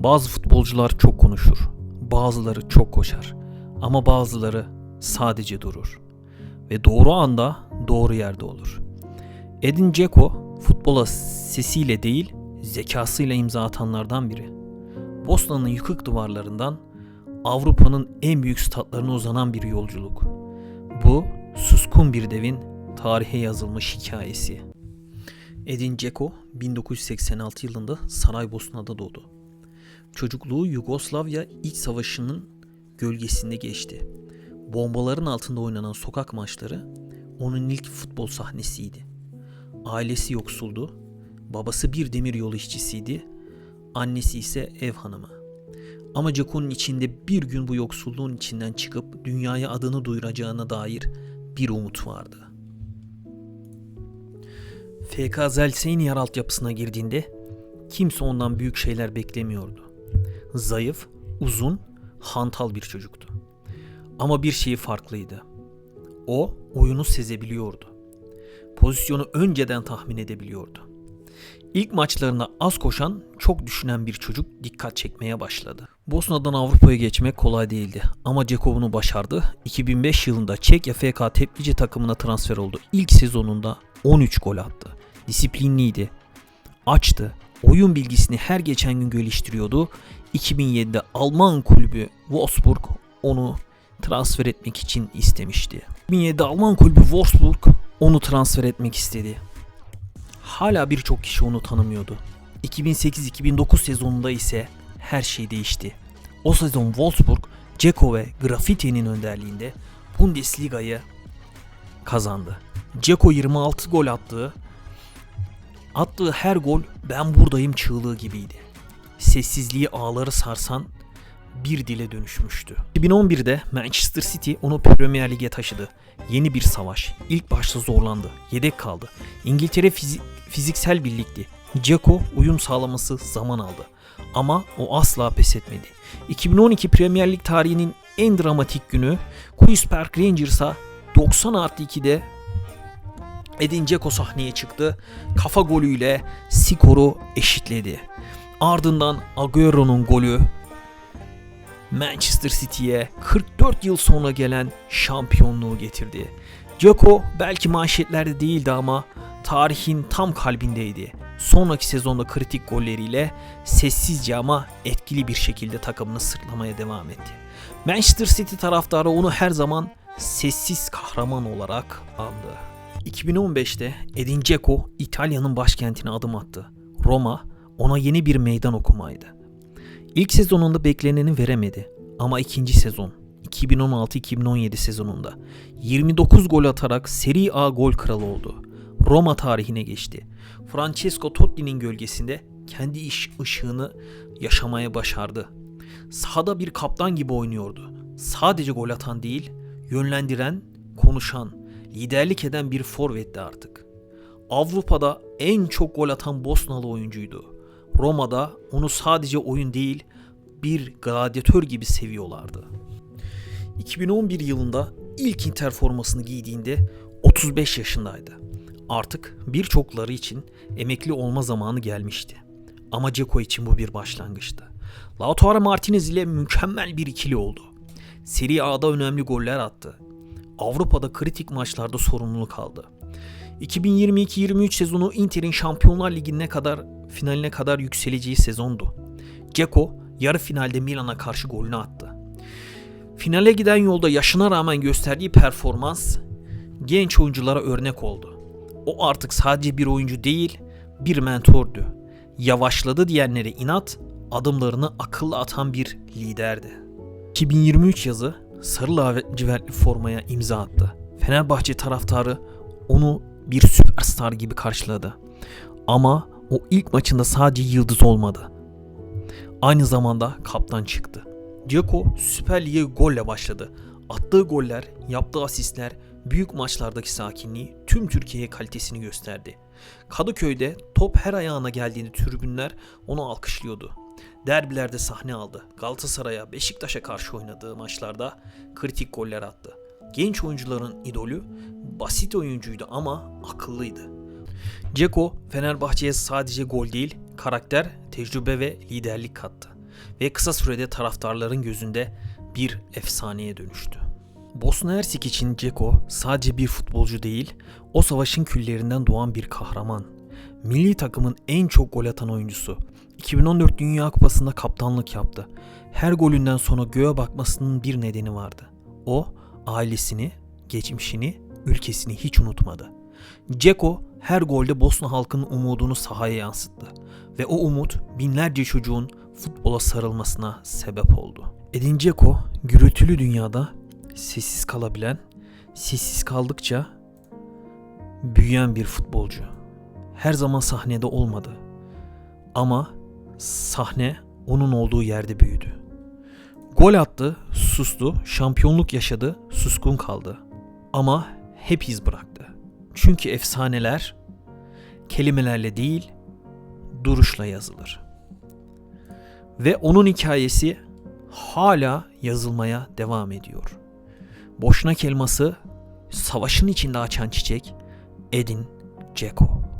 Bazı futbolcular çok konuşur, bazıları çok koşar ama bazıları sadece durur ve doğru anda doğru yerde olur. Edin Dzeko futbola sesiyle değil zekasıyla imza atanlardan biri. Bosna'nın yıkık duvarlarından Avrupa'nın en büyük statlarına uzanan bir yolculuk. Bu suskun bir devin tarihe yazılmış hikayesi. Edin Dzeko 1986 yılında Saraybosna'da doğdu. Çocukluğu Yugoslavya İç Savaşı'nın gölgesinde geçti. Bombaların altında oynanan sokak maçları onun ilk futbol sahnesiydi. Ailesi yoksuldu. Babası bir demir yolu işçisiydi. Annesi ise ev hanımı. Ama Ceko'nun içinde bir gün bu yoksulluğun içinden çıkıp dünyaya adını duyuracağına dair bir umut vardı. FK Zelseyniyar altyapısına girdiğinde kimse ondan büyük şeyler beklemiyordu. Zayıf, uzun, hantal bir çocuktu. Ama bir şeyi farklıydı. O oyunu sezebiliyordu. Pozisyonu önceden tahmin edebiliyordu. İlk maçlarında az koşan, çok düşünen bir çocuk dikkat çekmeye başladı. Bosna'dan Avrupa'ya geçmek kolay değildi ama Ceko başardı. 2005 yılında Çekya FK Teplice takımına transfer oldu. İlk sezonunda 13 gol attı. Disiplinliydi, açtı, oyun bilgisini her geçen gün geliştiriyordu. 2007'de Alman kulübü Wolfsburg onu transfer etmek için istemişti. 2007'de Alman kulübü Wolfsburg onu transfer etmek istedi. Hala birçok kişi onu tanımıyordu. 2008-2009 sezonunda ise her şey değişti. O sezon Wolfsburg, Ceko ve Graffiti'nin önderliğinde Bundesliga'yı kazandı. Ceko 26 gol attığı, attığı her gol ben buradayım çığlığı gibiydi. Sessizliği ağları sarsan bir dile dönüşmüştü. 2011'de Manchester City onu Premier Lig'e taşıdı. Yeni bir savaş. İlk başta zorlandı. Yedek kaldı. İngiltere fizi- fiziksel birlikti. Dzeko uyum sağlaması zaman aldı. Ama o asla pes etmedi. 2012 Premier Lig tarihinin en dramatik günü Queen's Park Rangers'a 90 artı 2'de Edin Dzeko sahneye çıktı. Kafa golüyle skoru eşitledi. Ardından Agüero'nun golü Manchester City'ye 44 yıl sonra gelen şampiyonluğu getirdi. Dzeko belki manşetlerde değildi ama tarihin tam kalbindeydi. Sonraki sezonda kritik golleriyle sessizce ama etkili bir şekilde takımını sırtlamaya devam etti. Manchester City taraftarı onu her zaman sessiz kahraman olarak andı. 2015'te Edin Dzeko İtalya'nın başkentine adım attı. Roma ona yeni bir meydan okumaydı. İlk sezonunda bekleneni veremedi ama ikinci sezon 2016-2017 sezonunda 29 gol atarak Serie A gol kralı oldu. Roma tarihine geçti. Francesco Totti'nin gölgesinde kendi iş ışığını yaşamaya başardı. Sahada bir kaptan gibi oynuyordu. Sadece gol atan değil, yönlendiren, konuşan, liderlik eden bir forvetti artık. Avrupa'da en çok gol atan Bosnalı oyuncuydu. Roma'da onu sadece oyun değil, bir gladyatör gibi seviyorlardı. 2011 yılında ilk Inter formasını giydiğinde 35 yaşındaydı. Artık birçokları için emekli olma zamanı gelmişti. Ama Ceko için bu bir başlangıçtı. Lautaro Martinez ile mükemmel bir ikili oldu. Serie A'da önemli goller attı. Avrupa'da kritik maçlarda sorumluluk aldı. 2022-23 sezonu Inter'in Şampiyonlar Ligi'ne kadar finaline kadar yükseleceği sezondu. Ceko yarı finalde Milan'a karşı golünü attı. Finale giden yolda yaşına rağmen gösterdiği performans genç oyunculara örnek oldu. O artık sadece bir oyuncu değil, bir mentordu. Yavaşladı diyenlere inat, adımlarını akıllı atan bir liderdi. 2023 yazı sarı lacivertli formaya imza attı. Fenerbahçe taraftarı onu bir süperstar gibi karşıladı. Ama o ilk maçında sadece yıldız olmadı. Aynı zamanda kaptan çıktı. Dzeko Süper Lig'e golle başladı. Attığı goller, yaptığı asistler, büyük maçlardaki sakinliği tüm Türkiye'ye kalitesini gösterdi. Kadıköy'de top her ayağına geldiğinde tribünler onu alkışlıyordu. Derbilerde sahne aldı. Galatasaray'a, Beşiktaş'a karşı oynadığı maçlarda kritik goller attı. Genç oyuncuların idolü basit oyuncuydu ama akıllıydı. Ceko Fenerbahçe'ye sadece gol değil, karakter, tecrübe ve liderlik kattı. ve kısa sürede taraftarların gözünde bir efsaneye dönüştü. Bosna Hersek için Ceko sadece bir futbolcu değil, o savaşın küllerinden doğan bir kahraman. Milli takımın en çok gol atan oyuncusu. 2014 Dünya Kupası'nda kaptanlık yaptı. Her golünden sonra göğe bakmasının bir nedeni vardı. O ailesini, geçmişini, ülkesini hiç unutmadı. Ceko her golde Bosna halkının umudunu sahaya yansıttı ve o umut binlerce çocuğun futbola sarılmasına sebep oldu. Edin Dzeko gürültülü dünyada sessiz kalabilen, sessiz kaldıkça büyüyen bir futbolcu. Her zaman sahnede olmadı. Ama sahne onun olduğu yerde büyüdü. Gol attı, sustu, şampiyonluk yaşadı, suskun kaldı. Ama hep iz bıraktı. Çünkü efsaneler kelimelerle değil, duruşla yazılır. Ve onun hikayesi hala yazılmaya devam ediyor. Boşnak elması savaşın içinde açan çiçek Edin Dzeko.